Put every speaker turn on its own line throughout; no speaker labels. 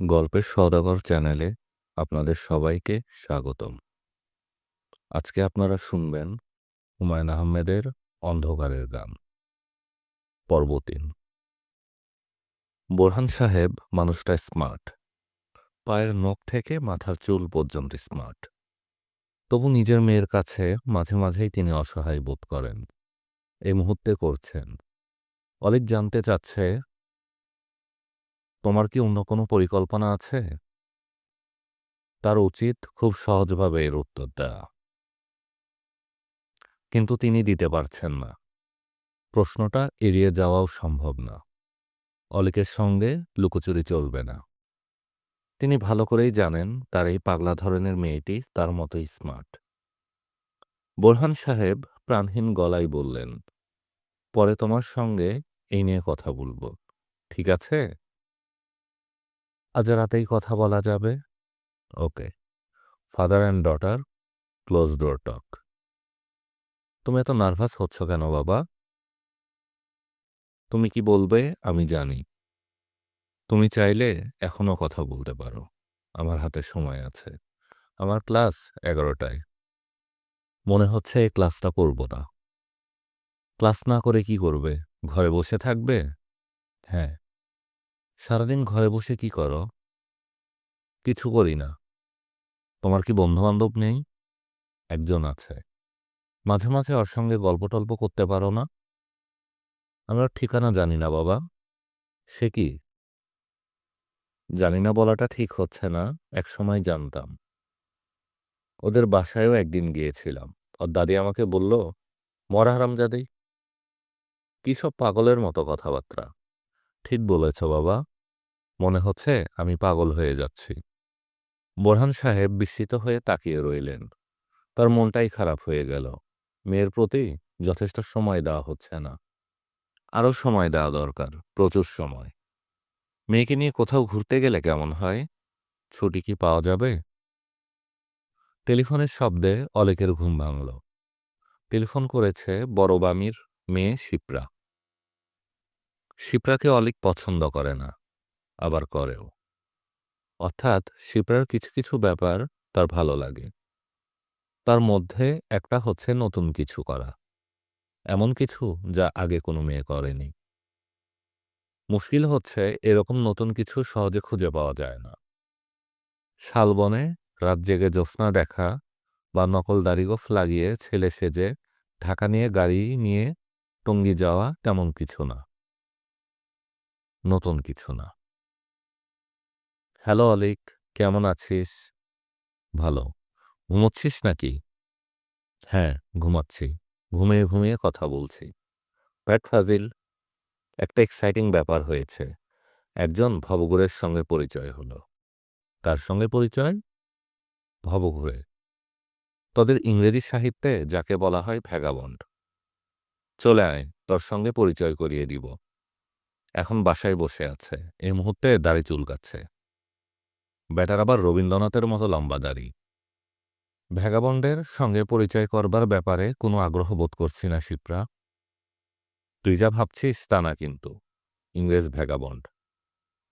গল্পের সদাগর চ্যানেলে আপনাদের সবাইকে স্বাগতম। আজকে আপনারা শুনবেন হুমায়ুন আহমেদের অন্ধকারের গান। পর্ব তিন বোরহান সাহেব মানুষটা স্মার্ট। পায়ের নখ থেকে মাথার চুল পর্যন্ত স্মার্ট। তবু নিজের মেয়ের কাছে মাঝে মাঝেই তিনি অসহায় বোধ করেন। এই মুহূর্তে করছেন। অলিক জানতে চাচ্ছে তোমার কি অন্য কোনো পরিকল্পনা আছে? তার উচিত খুব সহজভাবে এর উত্তর দেওয়া কিন্তু তিনি দিতে পারছেন না। প্রশ্নটা এড়িয়ে যাওয়াও সম্ভব না। অলিকের সঙ্গে লুকোচুরি চলবে না। তিনি ভালো করেই জানেন তার এই পাগলা ধরনের মেয়েটি তার মতোই স্মার্ট। বোরহান সাহেব প্রাণহীন গলায় বললেন, পরে তোমার সঙ্গে এই নিয়ে কথা বলব। ঠিক আছে? আজ রাতেই কথা বলা যাবে। Okay. Father and daughter close door talk তুমি এত নার্ভাস হচ্ছ কেন বাবা? তুমি কি বলবে? আমি জানি। তুমি চাইলে এখনও কথা বলতে পারো। আমার হাতে সময় আছে। আমার ক্লাস এগারোটায়। মনে হচ্ছে এই ক্লাসটা করব না। ক্লাস না করে কি করবে? ঘরে বসে থাকবে? হ্যাঁ। সারাদিন ঘরে বসে কি করো? কিছু করি না। তোমার কি বন্ধুবান্ধব নেই? একজন আছে। মাঝে মাঝে ওর সঙ্গে গল্প টল্প করতে পারো না? আমরা ঠিকানা জানি না বাবা। সে কি? জানি না বলাটা ঠিক হচ্ছে না, একসময় জানতাম। ওদের বাসায়ও একদিন গিয়েছিলাম। ওর দাদি আমাকে বলল, মরা হারামজাদি, কী সব পাগলের মতো কথাবার্তা? ঠিক বলেছ বাবা। মনে হচ্ছে আমি পাগল হয়ে যাচ্ছি। বোরহান সাহেব বিস্মিত হয়ে তাকিয়ে রইলেন। তার মনটাই খারাপ হয়ে গেল। মেয়ের প্রতি যথেষ্ট সময় দেওয়া হচ্ছে না। আরও সময় দেওয়া দরকার, প্রচুর সময়। মেয়েকে নিয়ে কোথাও ঘুরতে গেলে কেমন হয়? ছুটি কি পাওয়া যাবে? টেলিফোনের শব্দে অলেকের ঘুম ভাঙল। টেলিফোন করেছে বড় বামির মেয়ে শিপ্রা। শিপ্রাকে অলিক পছন্দ করে না। আবার করেও। অর্থাৎ শিপ্রার কিছু কিছু ব্যাপার তার ভালো লাগে। তার মধ্যে একটা হচ্ছে নতুন কিছু করা। এমন কিছু যা আগে কোনো মেয়ে করেনি। মুশকিল হচ্ছে এরকম নতুন কিছু সহজে খুঁজে পাওয়া যায় না। শালবনে রাত জেগে জ্যোৎস্না দেখা বা নকল দাড়িগোফ লাগিয়ে ছেলে সেজে ঢাকা নিয়ে গাড়ি নিয়ে টঙ্গি যাওয়া তেমন কিছু না। নতুন কিছু না। হ্যালো অলিক, কেমন আছিস? ভালো। ঘুমোচ্ছিস নাকি? হ্যাঁ ঘুমাচ্ছি। ঘুমিয়ে ঘুমিয়ে কথা বলছি। প্যাট ফাজিল, একটা এক্সাইটিং ব্যাপার হয়েছে। একজন ভবঘুরের সঙ্গে পরিচয় হলো। তার সঙ্গে পরিচয়? ভবঘুরে তোদের ইংরেজি সাহিত্যে যাকে বলা হয় ভ্যাগাবন্ড চলে আয়, তোর সঙ্গে পরিচয় করিয়ে দিব। এখন বাসায় বসে আছে। এই মুহূর্তে দাড়ি চুলকাচ্ছে। ব্যাটার আবার রবীন্দ্রনাথের মতো লম্বা দাড়ি ভ্যাগাবন্ডের সঙ্গে পরিচয় করবার ব্যাপারে কোনো আগ্রহ বোধ করছি না, শিপ্রা। তুই যা ভাবছিস তা না কিন্তু, ইংরেজ ভ্যাগাবন্ড।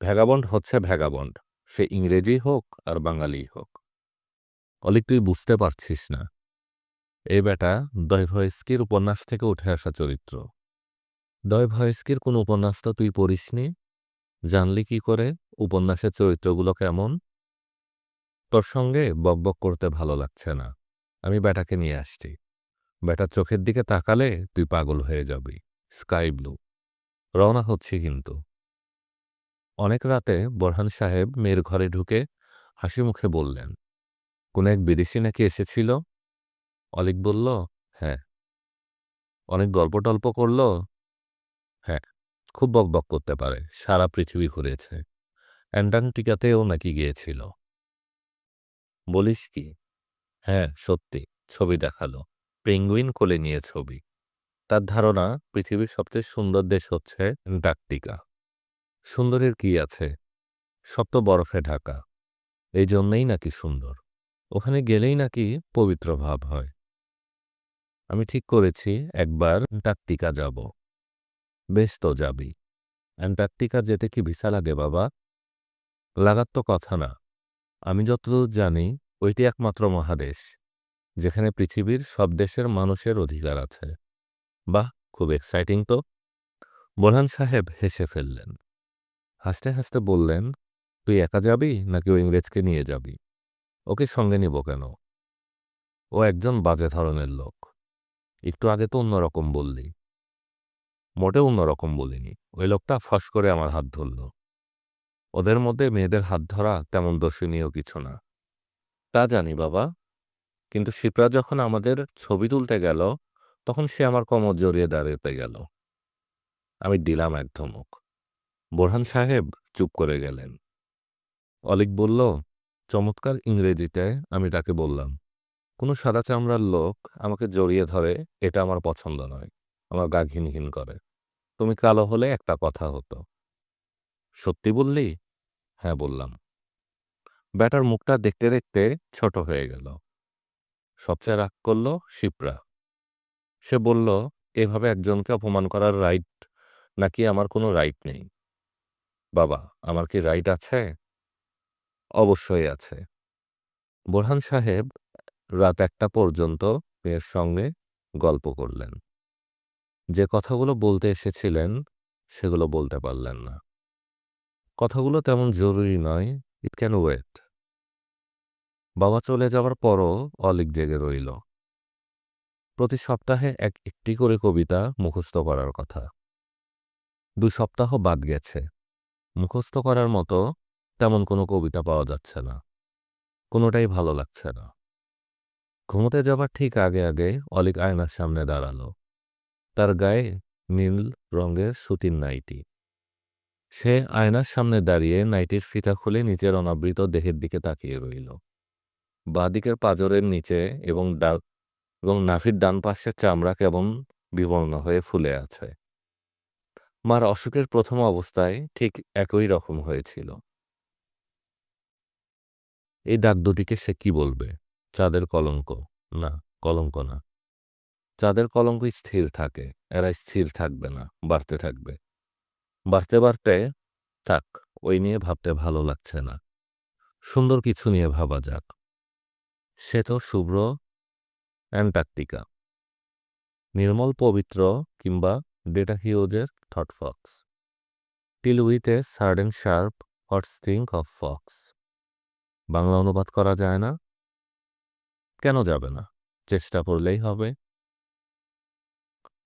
ভ্যাগাবন্ড হচ্ছে ভ্যাগাবন্ড, সে ইংরেজি হোক আর বাঙালি হোক। অলিক, তুই বুঝতে পারছিস না। এই বেটা দয়ভয়স্কির উপন্যাস থেকে উঠে আসা চরিত্র। দয়ভয়স্কির কোন উপন্যাস তো তুই পড়িসনি? জানলি কি করে? উপন্যাসের চরিত্রগুলো কেমন? তোর সঙ্গে বকবক করতে ভালো লাগছে না। আমি ব্যাটাকে নিয়ে আসছি। ব্যাটার চোখের দিকে তাকালে তুই পাগল হয়ে যাবি। Sky blue. রওনা হচ্ছি কিন্তু। অনেক রাতে বোরহান সাহেব মেয়ের ঘরে ঢুকে হাসি মুখে বললেন, কোন এক বিদেশি নাকি এসেছিল? অলিক বলল হ্যাঁ। অনেক গল্প টল্প করল হ্যাঁ খুব বকবক করতে পারে, সারা পৃথিবী ঘুরেছে। অ্যান্টার্কটিকাতেও নাকি গিয়েছিল। বলিস কি? হ্যাঁ সত্যি, ছবি দেখাল। পেঙ্গুইন কোলে নিয়ে ছবি। তার ধারণা, পৃথিবীর সবচেয়ে সুন্দর দেশ হচ্ছে অ্যান্টার্কটিকা। সুন্দরের কি আছে? সব তো বরফে ঢাকা। এই জন্যেই নাকি সুন্দর। ওখানে গেলেই নাকি পবিত্র ভাব হয়। আমি ঠিক করেছি, একবার অ্যান্টার্কটিকা যাব। বেশ তো যাবি। অ্যান্টার্কটিকা যেতে কি ভিসা লাগে বাবা? লাগার তো কথা না। আমি যতদূর জানি, ওইটি একমাত্র মহাদেশ, যেখানে পৃথিবীর সব দেশের মানুষের অধিকার আছে। বাহ, খুব এক্সাইটিং তো। বোরহান সাহেব হেসে ফেললেন। হাসতে হাসতে বললেন, তুই একা যাবি নাকি ও ইংরেজকে নিয়ে যাবি? ওকে সঙ্গে নিব কেন? ও একজন বাজে ধরনের লোক। একটু আগে তো অন্যরকম বললি। মোটেও অন্যরকম বলিনি। ওই লোকটা ফস করে আমার হাত ধরল। ওদের মধ্যে মেয়েদের হাত ধরা তেমন দর্শনীয় কিছু না। তা জানি বাবা। কিন্তু শিপ্রা যখন আমাদের ছবি তুলতে গেল, তখন সে আমার কমর জড়িয়ে দাঁড়াতে গেল। আমি দিলাম এক ধমক। বোরহান সাহেব চুপ করে গেলেন। অলিক বলল, চমৎকার ইংরেজিতে আমি তাকে বললাম, কোনো সাদা চামড়ার লোক আমাকে জড়িয়ে ধরে, এটা আমার পছন্দ নয়, আমার গা ঘিন ঘিন করে। তুমি কালো হলে একটা কথা হতো। সত্যি বললি? হ্যাঁ বললাম। ব্যাটার মুখটা দেখতে দেখতে ছোট হয়ে গেল। সবচেয়ে রাগ করল শিপ্রা। সে বলল, এভাবে একজনকে অপমান করার রাইট নাকি আমার কোনো রাইট নেই? বাবা, আমার কি রাইট আছে? অবশ্যই আছে। বোরহান সাহেব রাত একটা পর্যন্ত মেয়ের সঙ্গে গল্প করলেন। যে কথাগুলো বলতে এসেছিলেন, সেগুলো বলতে পারলেন না। কথাগুলো তেমন জরুরি নয় ইট ক্যান ওয়েট বাবা চলে যাওয়ার পরও অলিক জেগে রইল। প্রতি সপ্তাহে এক একটি করে কবিতা মুখস্থ করার কথা। দু সপ্তাহ বাদ গেছে। মুখস্থ করার মতো তেমন কোনো কবিতা পাওয়া যাচ্ছে না। কোনোটাই ভালো লাগছে না। ঘুমোতে যাবার ঠিক আগে আগে অলিক আয়নার সামনে দাঁড়াল। তার গায়ে নীল রঙের সুতির নাইটি। সে আয়নার সামনে দাঁড়িয়ে নাইটির ফিতা খুলে নিচের অনাবৃত দেহের দিকে তাকিয়ে রইল। বাঁদিকের পাজরের নিচে এবং ডা, এবং নাফির ডান পাশের চামড়া কেমন বিবর্ণ হয়ে ফুলে আছে। মার অসুখের প্রথম অবস্থায় ঠিক একই রকম হয়েছিল। এই দাগ দুটিকে সে কি বলবে? চাঁদের কলঙ্ক? না কলঙ্ক না। চাঁদের কলঙ্ক স্থির থাকে এরা স্থির থাকবে না, বাড়তে থাকবে। বাড়তে বাড়তে, থাক, ওই নিয়ে ভাবতে ভালো লাগছে না। সুন্দর কিছু নিয়ে ভাবা যাক। সে তো শুভ্র অ্যান্টার্কটিকা। নির্মল, পবিত্র কিংবা ডেটা হিউজের thought fox. Till with a sudden sharp hot sting of fox. Bangla অনুবাদ করা যায় না? কেন যাবে না? চেষ্টা করলেই হবে।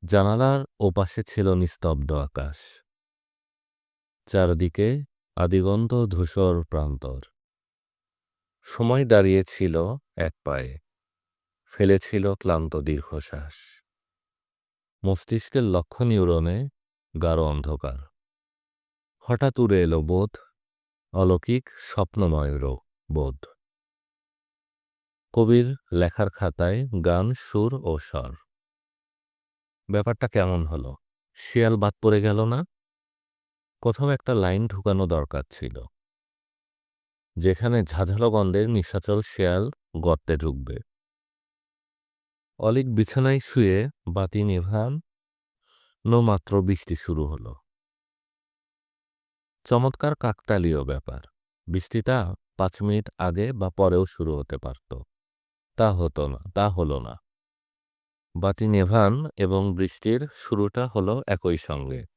জানালার ওপাশে ছিল নিস্তব্ধ আকাশ। চারদিকে আদিগন্ত ধূসর প্রান্তর। সময় দাঁড়িয়েছিল এক পায়ে, ফেলেছিল ক্লান্ত দীর্ঘশ্বাস। মস্তিষ্কের লক্ষ্য নিউরনে গাঢ় অন্ধকার। হঠাৎ উড়ে এলো বোধ, অলৌকিক স্বপ্নময়ের বোধ। কবির লেখার খাতায় গান, সুর ও স্বর। ব্যাপারটা কেমন হলো? শিয়াল বাদ পড়ে গেল না? কোথাও একটা লাইন ঢুকানো দরকার ছিল। যেখানে ঝাঝালো গন্ধের নিশাচল শেয়াল গর্তে ঢুকবে। অলিক বিছানায় শুয়ে বাতি নিভান নো মাত্র বৃষ্টি শুরু হলো। চমৎকার কাকতালীয় ব্যাপার। বৃষ্টিটা পাঁচ মিনিট আগে বা পরেও শুরু হতে পারত। তা হতো না, তা হলো না। বাতি নেভান এবং বৃষ্টির শুরুটা হলো একই সঙ্গে।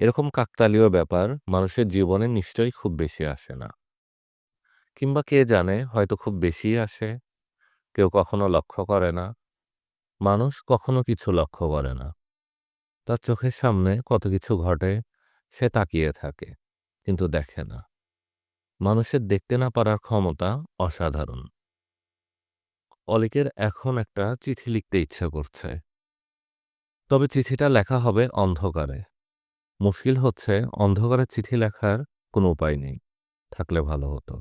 এরকম কাকতালীয় ব্যাপার মানুষের জীবনে নিশ্চয়ই খুব বেশি আসে না। কিংবা কে জানে হয়তো খুব বেশি আসে। কেউ কখনো লক্ষ্য করে না। মানুষ কখনো কিছু লক্ষ্য করে না। তার চোখের সামনে কত কিছু ঘটে সে তাকিয়ে থাকে, কিন্তু দেখে না। মানুষের দেখতে না পারার ক্ষমতা অসাধারণ। অলিকের এখন একটা চিঠি লিখতে ইচ্ছে করছে। তবে চিঠিটা লেখা হবে অন্ধকারে। মুশকিল হচ্ছে অন্ধকারে চিঠি লেখার কোনো উপায় নেই, থাকলে ভালো হতো।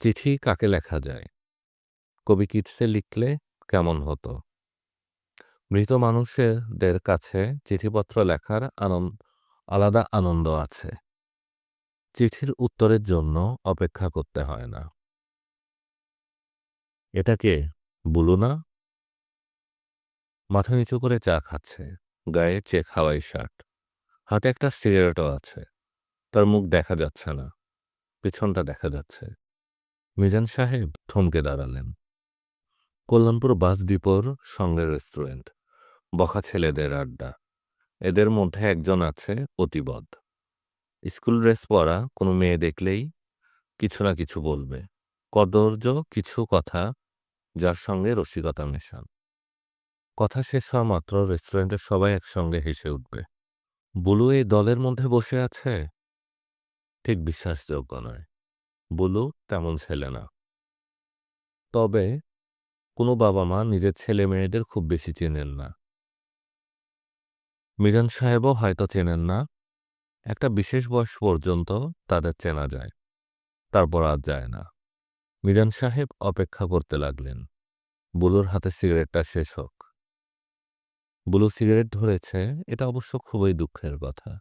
চিঠি কাকে লেখা যায়? কবি কিটসে লিখলে কেমন হতো? মৃত মানুষদের কাছে চিঠিপত্র লেখার আনন্দ, আলাদা আনন্দ আছে। চিঠির উত্তরের জন্য অপেক্ষা করতে হয় না। এটাকে বুলু না মাথা নিচু করে চা খাচ্ছে, গায়ে চেক হাওয়াই শার্ট। হাতে একটা সিগারেটও আছে। তার মুখ দেখা যাচ্ছে না। পেছনটা দেখা যাচ্ছে। মিজান সাহেব থমকে দাঁড়ালেন। কল্যাণপুর বাস ডিপোর সঙ্গে রেস্টুরেন্ট, বখা ছেলেদের আড্ডা। এদের মধ্যে একজন আছে অতিবদ। স্কুল ড্রেস পরা কোনো মেয়ে দেখলেই কিছু না কিছু বলবে। কদর্য কিছু কথা যার সঙ্গে রসিকতা মেশান। কথা শেষ হওয়া মাত্র রেস্টুরেন্টের সবাই একসঙ্গে হেসে উঠবে। বুলু এই দলের মধ্যে বসে আছে? ঠিক বিশ্বাসযোগ্য নয়। বুলু তেমন ছেলে না। তবে কোনো বাবা মা নিজের ছেলে মেয়েদের খুব বেশি চেনেন না। মিজান সাহেবও হয়তো চেনেন না। একটা বিশেষ বয়স পর্যন্ত তাদের চেনা যায়। তারপর আর যায় না। মিজান সাহেব অপেক্ষা করতে লাগলেন। বুলুর হাতে সিগারেটটা শেষ হোক। বুলু সিগারেট ধরেছে, এটা অবশ্য খুবই দুঃখের কথা।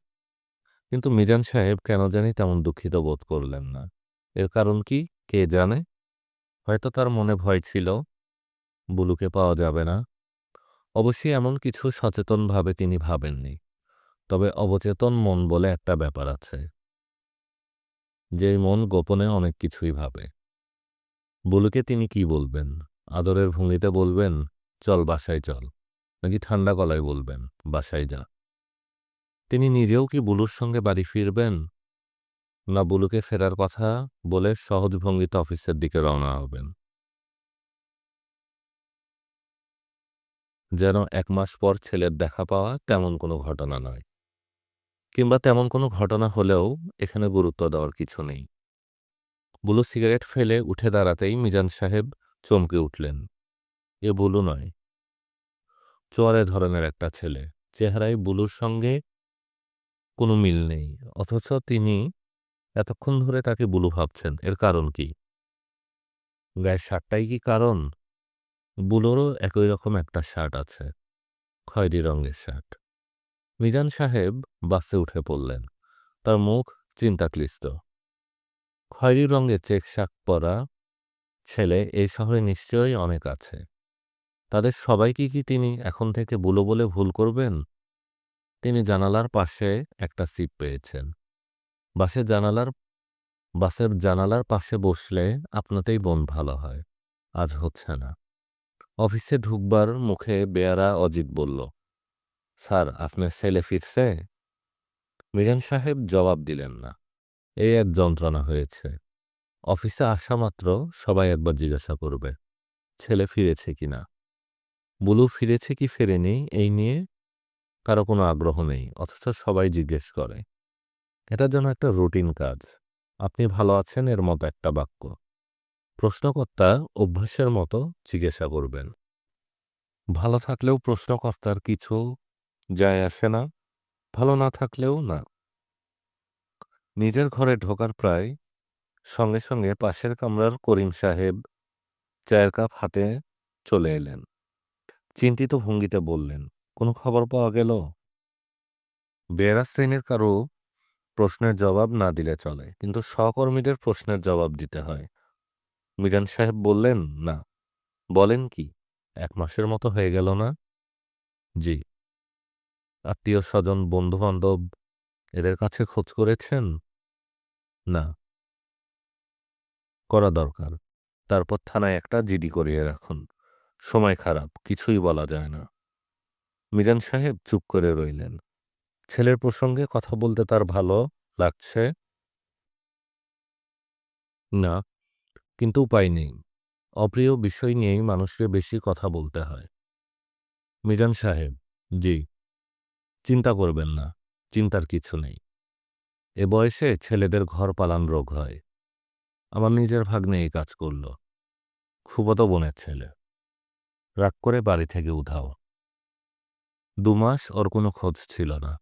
কিন্তু মিজান সাহেব কেন জানি তেমন দুঃখিত বোধ করলেন না। এর কারণ কি? কে জানে? হয়তো তার মনে ভয় ছিল। বুলুকে পাওয়া যাবে না। অবশ্যই এমন কিছু সচেতনভাবে তিনি ভাবেননি। তবে অবচেতন মন বলে একটা ব্যাপার আছে। যে মন গোপনে অনেক কিছুই ভাবে। বুলুকে তিনি কি বলবেন? আদরের ভঙ্গিতে বলবেন, চল বাসায় চল। নাকি ঠান্ডা গলায় বলবেন, বাসায় যা তিনি নিজেও কি বুলুর সঙ্গে বাড়ি ফিরবেন? না বুলুকে ফেরার কথা বলে সহজ ভঙ্গিতে অফিসের দিকে রওনা হবেন। যেন এক মাস পর ছেলের দেখা পাওয়া তেমন কোনো ঘটনা নয়। কিংবা তেমন কোনো ঘটনা হলেও এখানে গুরুত্ব দেওয়ার কিছু নেই। বুলু সিগারেট ফেলে উঠে দাঁড়াতেই মিজান সাহেব চমকে উঠলেন। এ বুলু নয় চোয়ারে ধরনের একটা ছেলে। চেহারায় বুলুর সঙ্গে কোনো মিল নেই। অথচ তিনি এতক্ষণ ধরে তাকে বুলু ভাবছেন। এর কারণ কি? গায়ের শার্টটাই কি কারণ? বুলোরও একই রকম একটা শার্ট আছে। খয়েরি রঙের শার্ট। মিজান সাহেব বাসে উঠে পড়লেন। তার মুখ চিন্তাক্লিষ্ট। খয়েরি রঙের চেক শাক পরা ছেলে এই শহরে নিশ্চয়ই অনেক আছে। তাদের সবাইকে কি তিনি এখন থেকে বুলো বলে ভুল করবেন? তিনি জানালার পাশে একটা সিট পেয়েছেন। বাসের জানালার বাসের জানালার পাশে বসলে আপনাতেই মন ভালো হয়। আজ হচ্ছে না। অফিসে ঢুকবার মুখে বেয়ারা অজিত বলল, স্যার, আপনার ছেলে ফিরছে? মিজান সাহেব জবাব দিলেন না। এই এক যন্ত্রণা হয়েছে। অফিসে আসা মাত্র সবাই একবার জিজ্ঞাসা করবে, ছেলে ফিরেছে কি না বুলু ফিরেছে কি ফেরেনি, এই নিয়ে কারও কোনো আগ্রহ নেই, অথচ সবাই জিজ্ঞেস করে। এটা যেন একটা রুটিন কাজ। আপনি ভালো আছেন, এর মতো একটা বাক্য। প্রশ্নকর্তা অভ্যাসের মতো জিজ্ঞাসা করবেন। ভালো থাকলেও প্রশ্নকর্তার কিছু যায় আসে না, ভালো না থাকলেও না। নিজের ঘরে ঢোকার প্রায় সঙ্গে সঙ্গে পাশের কামরার করিম সাহেব চায়ের কাপ হাতে চলে এলেন। চিন্তিত ভঙ্গিতে বললেন, কোনো খবর পাওয়া গেল? বেয়ারা শ্রেণির কারও প্রশ্নের জবাব না দিলে চলে, কিন্তু সহকর্মীদের প্রশ্নের জবাব দিতে হয়। মিজান সাহেব বললেন, না। বলেন কি, এক মাসের মতো হয়ে গেল না? জি। আত্মীয় স্বজন বন্ধু বান্ধব এদের কাছে খোঁজ করেছেন? না। করা দরকার। তারপর থানায় একটা জিডি করিয়ে রাখুন। সময় খারাপ, কিছুই বলা যায় না। মিজান সাহেব চুপ করে রইলেন। ছেলের প্রসঙ্গে কথা বলতে তার ভালো লাগছে? না, কিন্তু উপায় নেই। অপ্রিয় বিষয় নিয়েই মানুষকে বেশি কথা বলতে হয়। মিজান সাহেব, জি। চিন্তা করবেন না, চিন্তার কিছু নেই। এ বয়সে ছেলেদের ঘর পালান রোগ হয়। আমার নিজের ভাগ্নে এই কাজ করল। খুবত বোনের ছেলে। রাগ করে বাড়ি থেকে উধাও। দুমাস ওর কোনো খোঁজ ছিল না।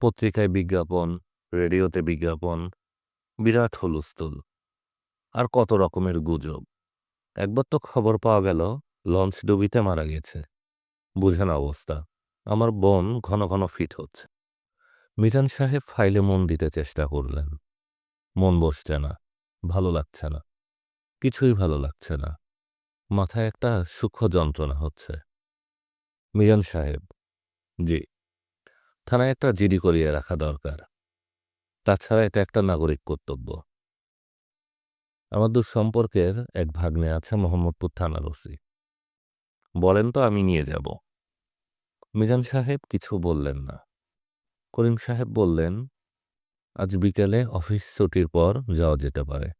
পত্রিকায় বিজ্ঞাপন, রেডিওতে বিজ্ঞাপন, বিরাট হলুস্থুল আর কত রকমের গুজব। একবার তো খবর পাওয়া গেল, লঞ্চ ডুবিতে মারা গেছে। বুঝেন অবস্থা, আমার বোন ঘন ঘন ফিট হচ্ছে। মিজান সাহেব ফাইলে মন দিতে চেষ্টা করলেন। মন বসছে না, ভালো লাগছে না। কিছুই ভালো লাগছে না। মাথায় একটা সূক্ষ্ম যন্ত্রণা হচ্ছে। মিজান সাহেব, জি, থানায় একটা জিডি করিয়ে রাখা দরকার। তাছাড়া এটা একটা নাগরিক কর্তব্য। আমার দূর সম্পর্কের এক ভাগ্নে আছে, মোহাম্মদপুর থানার ওসি। বলেন তো আমি নিয়ে যাব। মিজান সাহেব কিছু বললেন না। করিম সাহেব বললেন, আজ বিকেলে অফিস ছুটির পর যাওয়া যেতে পারে।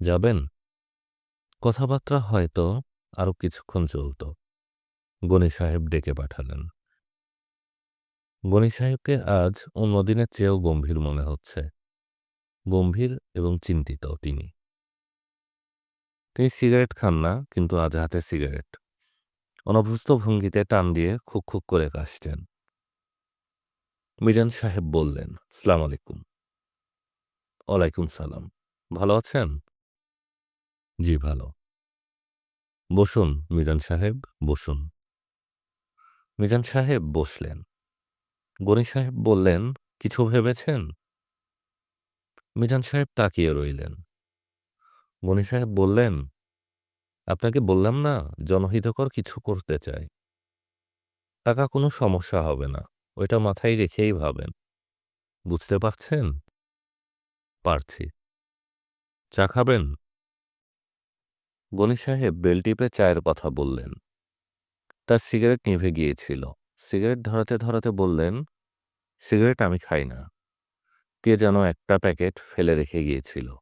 যাবেন? কথাবার্তা হয়তো আরও কিছুক্ষণ চলত। গণি সাহেব ডেকে পাঠালেন। গণি সাহেবকে আজ অন্যদিনের চেয়েও গম্ভীর মনে হচ্ছে। গম্ভীর এবং চিন্তিত তিনি। তিনি সিগারেট খান না, কিন্তু আজ হাতে সিগারেট। অনভ্যস্ত ভঙ্গিতে টান দিয়ে খুক খুক করে কাশছেন। মিজান সাহেব বললেন, সালাম আলাইকুম। ওয়ালাইকুম সালাম। ভালো আছেন? জি, ভালো। বসুন, মিজান সাহেব, বসুন। মিজান সাহেব বসলেন। গনি সাহেব বললেন, কিছু ভেবেছেন? মিজান সাহেব তাকিয়ে রইলেন। গণি সাহেব বললেন, আপনাকে বললাম না, জনহিতকর কিছু করতে চাই। টাকা কোনো সমস্যা হবে না, ওইটা মাথায় রেখেই ভাবেন। বুঝতে পারছেন? পারছি। চা খাবেন? গনি সাহেব বেল টিপে চায়ের কথা বললেন। তার সিগারেট নিভে গিয়েছিল। সিগারেট ধরাতে ধরাতে বললেন, সিগারেট আমি খাই না। কে যেন একটা প্যাকেট ফেলে রেখে গিয়েছিল।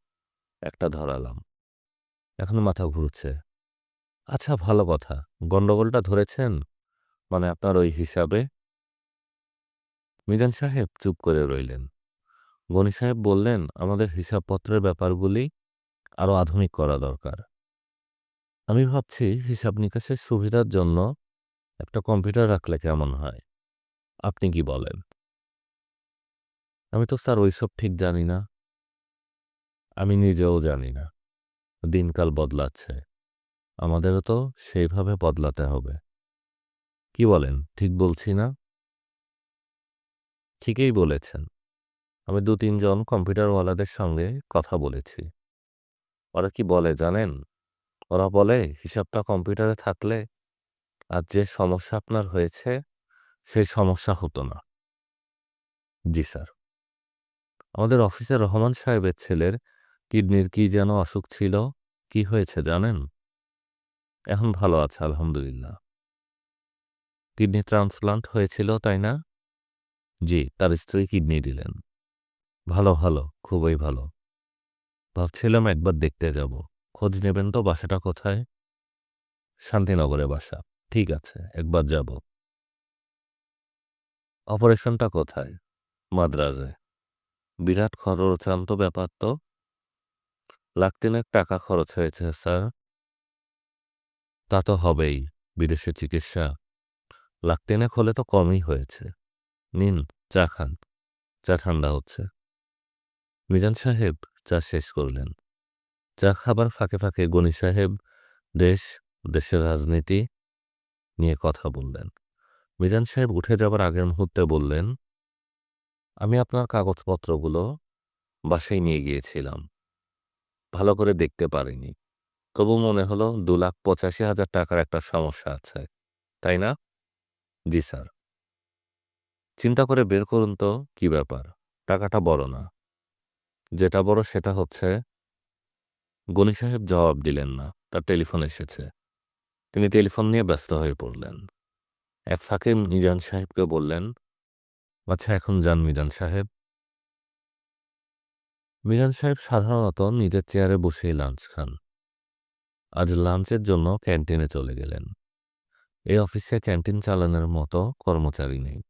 একটা ধরালাম। এখন মাথা ঘুরছে। আচ্ছা ভালো কথা। গণ্ডগোলটা ধরেছেন? মানে আপনার ওই হিসাবে? মিজান সাহেব চুপ করে রইলেন। গনি সাহেব বললেন, আমাদের হিসাবপত্রের ব্যাপারগুলি আরও আধুনিক করা দরকার। আমি ভাবছি হিসাব নিকাশের সুবিধার জন্য একটা কম্পিউটার রাখলে কেমন হয়? আপনি কি বলেন? আমি তো স্যার ওইসব ঠিক জানি না। আমি নিজেও জানি না। দিনকাল বদলাচ্ছে। আমাদেরও তো সেইভাবে বদলাতে হবে। কি বলেন? ঠিক বলছি না? ঠিকই বলেছেন। আমি দু তিনজন কম্পিউটারওয়ালাদের সঙ্গে কথা বলেছি। ওরা কি বলে জানেন? ওরা বলে, হিসাবটা কম্পিউটারে থাকলে আর যে সমস্যা আপনার হয়েছে, সেই সমস্যা হতো না। জি স্যার। আমাদের অফিসের রহমান সাহেবের ছেলের কিডনির কি যেন অসুখ ছিল, কি হয়েছে জানেন? এখন ভালো আছে, আলহামদুলিল্লাহ। কিডনি ট্রান্সপ্লান্ট হয়েছিল, তাই না? জি, তার স্ত্রী কিডনি দিলেন। ভালো ভালো, খুবই ভালো। ভাবছিলাম একবার দেখতে যাব। খোঁজ নেবেন তো বাসাটা কোথায়? শান্তিনগরে বাসা। ঠিক আছে, একবার যাব। অপারেশনটা কোথায়? মাদ্রাজে। বিরাট খরচান্ত ব্যাপার তো। লাখ তিনেক টাকা খরচ হয়েছে, স্যার। তা তো হবেই, বিদেশে চিকিৎসা। লাখ তিনেক হলে তো কমই হয়েছে। নিন, চা খান। চা ঠান্ডা হচ্ছে। মিজান সাহেব, চা শেষ করলেন। চা খাবার ফাঁকে ফাঁকে গনি সাহেব দেশ, দেশের রাজনীতি নিয়ে কথা বললেন। মিজান সাহেব উঠে যাবার আগের মুহূর্তে বললেন, আমি আপনার কাগজপত্রগুলো বাসায় নিয়ে গিয়েছিলাম। ভালো করে দেখতে পারিনি। তবু মনে হলো দু লাখ পঁচাশি হাজার টাকার একটা সমস্যা আছে। তাই না? জি, স্যার। চিন্তা করে বের করুন তো, কি ব্যাপার? টাকাটা বড় না। যেটা বড় সেটা হচ্ছে গনি সাহেব জবাব দিলেন না, তার টেলিফোন এসেছে। তিনি টেলিফোন নিয়ে ব্যস্ত হয়ে পড়লেন। এক ফাঁকে মিজান সাহেবকে বললেন আচ্ছা এখন যান মিজান সাহেব। মিজান সাহেব সাধারণত নিজের চেয়ারে বসেই লাঞ্চ খান। আজ লাঞ্চের জন্য ক্যান্টিনে চলে গেলেন। এই অফিসে ক্যান্টিন চালানোর মতো কর্মচারী নেই।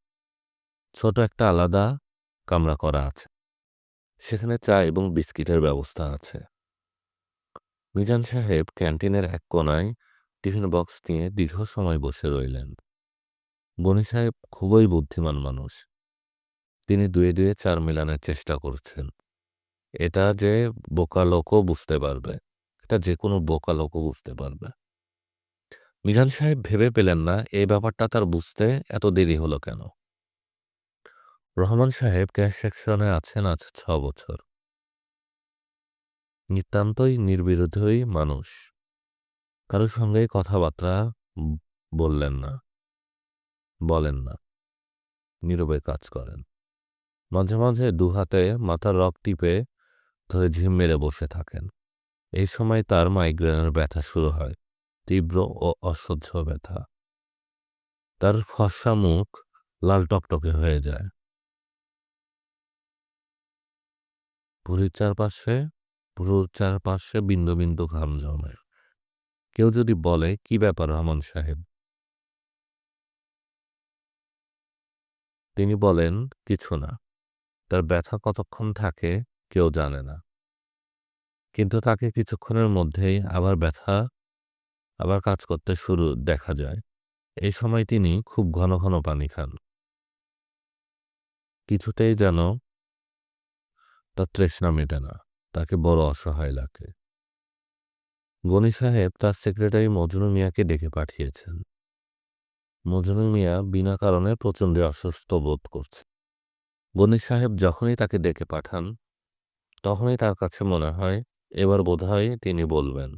ছোট একটা আলাদা কামরা করা আছে। সেখানে চা এবং বিস্কিটের ব্যবস্থা আছে। মিজান সাহেব ক্যান্টিনের এক কোনায় টিফিন বক্স নিয়ে দীর্ঘ সময় বসে রইলেন। বনি সাহেব খুবই বুদ্ধিমান মানুষ। তিনি দুয়ে দুয়ে চার মেলানোর চেষ্টা করছেন। এটা যে বোকা লোকও বুঝতে পারবে, এটা যে কোনো বোকা লোকও বুঝতে পারবে। মিজান সাহেব ভেবে পেলেন না, এই ব্যাপারটা তার বুঝতে এত দেরি হলো কেন? রহমান সাহেব ক্যাশ সেকশনে আছেন আজ ছ বছর। নিতান্তই নির্বিরোধী মানুষ। কারোর সঙ্গে কথাবার্তা বললেন না। বলেন না। নীরবে কাজ করেন। মাঝে মাঝে দু হাতে মাথার রক টিপে ধরে ঝিম মেরে বসে থাকেন। এই সময় তার মাইগ্রেনের ব্যথা শুরু হয়। তীব্র ও অসহ্য ব্যথা। তার ফর্সা মুখ লাল টকটকে হয়ে যায়। পুরীর চারপাশে পুরোর চারপাশে বিন্দু বিন্দু ঘাম জমে। কেউ যদি বলে, কি ব্যাপার রহমান সাহেব? তিনি বলেন, কিছু না। তার ব্যথা কতক্ষণ থাকে, কেউ জানে না। কিন্তু তাকে কিছুক্ষণের মধ্যেই আবার ব্যথা, আবার কাজ করতে শুরু দেখা যায়। এই সময় তিনি খুব ঘন ঘন পানি খান। কিছুতেই যেন তার তৃষ্ণা মেটে না। তাকে বড় অসহায় লাগে। গনি সাহেব তার সেক্রেটারি মজনু মিয়াকে ডেকে পাঠিয়েছেন। মজনু মিয়া বিনা কারণে প্রচণ্ড অসুস্থ বোধ করছে। গনি সাহেব যখনই তাকে ডেকে পাঠান, তখনই তার কাছে মনে হয়, এবার বোধহয় তিনি বলবেন,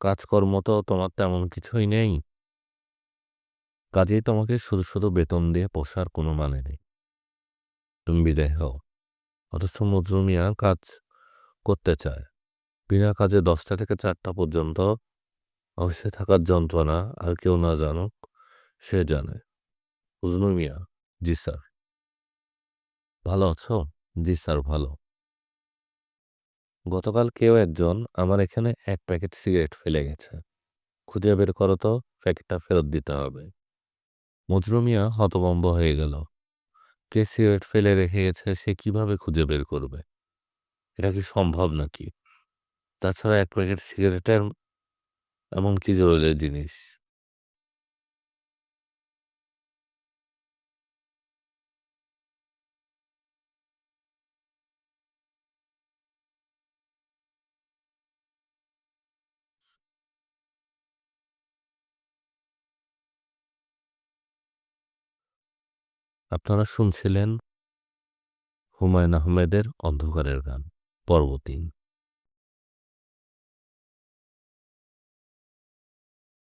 কাজকর্ম তো তোমার তেমন কিছুই নেই। কাজেই তোমাকে শুধু শুধু বেতন দিয়ে পোষার কোনো মানে নেই। তুমি বিদায় হও। অথচ মজনু মিয়া কাজ করতে চায়। বিনা কাজে দশটা থেকে চারটা পর্যন্ত অফিসে থাকার যন্ত্রণা আর কেউ না জানুক, সে জানে। মজনু মিয়া, জি স্যার। ভালো আছো? জি স্যার, ভালো। গতকাল কেউ একজন আমার এখানে এক প্যাকেট সিগারেট ফেলে গেছে। খুঁজে বের করো তো, প্যাকেটটা ফেরত দিতে হবে। মজনু মিয়া হতবম্ব হয়ে গেল। কে সিগারেট ফেলে রেখে গেছে সে কীভাবে খুঁজে বের করবে? এটা কি সম্ভব নাকি? তাছাড়া এক প্যাকেট সিগারেটের এমন কি জরুরি জিনিস? আপনারা শুনছিলেন হুমায়ুন আহমেদের অন্ধকারের গান। পর্ব তিন